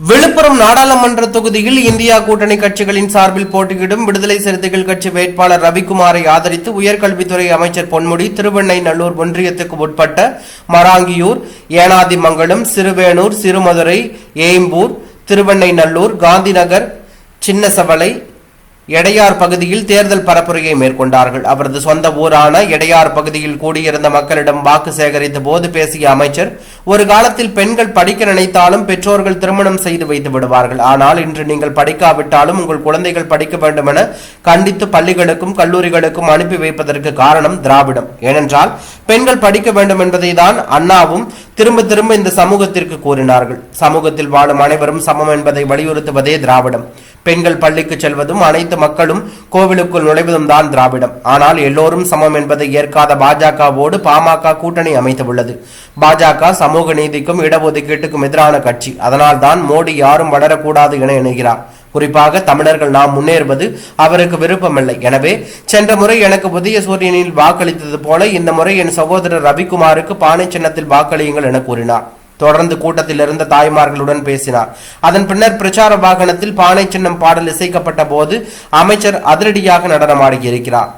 விழுப்புரம் நாடாளுமன்ற தொகுதியில் இந்தியா கூட்டணி கட்சிகளின் சார்பில் போட்டியிடும் விடுதலை சிறுத்தைகள் கட்சி வேட்பாளர் ரவிக்குமாரை ஆதரித்து உயர்கல்வித்துறை அமைச்சர் பொன்முடி திருவெண்ணைநல்லூர் ஒன்றியத்துக்கு உட்பட்ட மராங்கியூர் ஏனாதிமங்கலம் சிறுவேனூர் சிறுமதுரை ஏம்பூர் திருவெண்ணைநல்லூர் காந்திநகர் சின்னசவளை எடையார் பகுதியில் தேர்தல் பரப்புரையை மேற்கொண்டார்கள். அவரது சொந்த ஊரான எடையார் பகுதியில் கூடியிருந்த மக்களிடம் வாக்கு சேகரித்த போது பேசிய அமைச்சர் ஒரு காலத்தில் பெண்கள் படிக்க நினைத்தாலும் பெற்றோர்கள் திருமணம் செய்து வைத்து விடுவார்கள். ஆனால் இன்று நீங்கள் படிக்காவிட்டாலும் உங்கள் குழந்தைகள் படிக்க வேண்டும் என கண்டித்து பள்ளிகளுக்கும் கல்லூரிகளுக்கும் அனுப்பி வைப்பதற்கு காரணம் திராவிடம். ஏனென்றால் பெண்கள் படிக்க வேண்டும் என்பதை தான் அண்ணாவும் திரும்ப திரும்ப இந்த சமூகத்திற்கு கூறினார்கள். சமூகத்தில் வாழும் அனைவரும் சமம் என்பதை வலியுறுத்துவதே திராவிடம். பெண்கள் பள்ளிக்கு செல்வதும் அனைத்து மக்களும் கோவிலுக்குள் நுழைவதும் தான் திராவிடம். ஆனால் எல்லோரும் சமம் என்பதை ஏற்காத பாஜகவோடு பாமக கூட்டணி அமைத்துள்ளது பாஜக சமூக நீதிக்கும் இடஒதுக்கீட்டுக்கும் எதிரான கட்சி. அதனால் தான் மோடி யாரும் வளரக்கூடாது என எண்ணுகிறார். குறிப்பாக தமிழர்கள் நாம் முன்னேறுவது அவருக்கு விருப்பமில்லை. எனவே சென்ற முறை எனக்கு புதிய சூரியனில் வாக்களித்தது போல இந்த முறை என் சகோதரர் ரவிக்குமாருக்கு பானை சின்னத்தில் வாக்களியுங்கள் என கூறினார். தொடர்ந்து கூட்டத்தில் இருந்த தாய்மார்களுடன் பேசினார். அதன் பின்னர் பிரச்சார வாகனத்தில் பானை சின்னம் பாடல் இசைக்கப்பட்ட போது அமைச்சர் அதிரடியாக நடனமாடியிருக்கிறார்.